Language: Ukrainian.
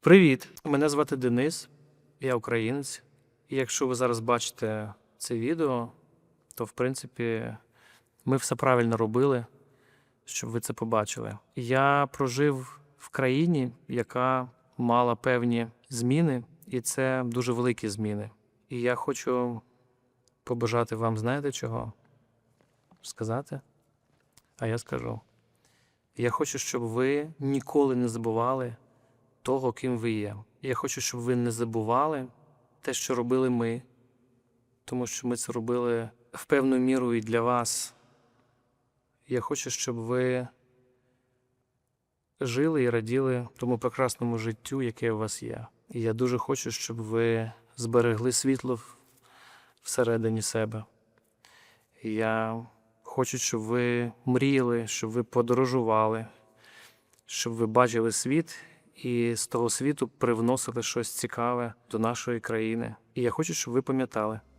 Привіт! Мене звати Денис, я українець. І якщо ви зараз бачите це відео, то в принципі ми все правильно робили, щоб ви це побачили. Я прожив в країні, яка мала певні зміни, і це дуже великі зміни. І я хочу побажати вам, знаєте чого? Сказати? А я скажу. Я хочу, щоб ви ніколи не забували того, ким ви є. Я хочу, щоб ви не забували те, що робили ми, тому що ми це робили в певну міру і для вас. Я хочу, щоб ви жили і раділи тому прекрасному життю, яке у вас є. І я дуже хочу, щоб ви зберегли світло всередині себе. Я хочу, щоб ви мріяли, щоб ви подорожували, щоб ви бачили світ і з того світу привносили щось цікаве до нашої країни. І я хочу, щоб ви пам'ятали,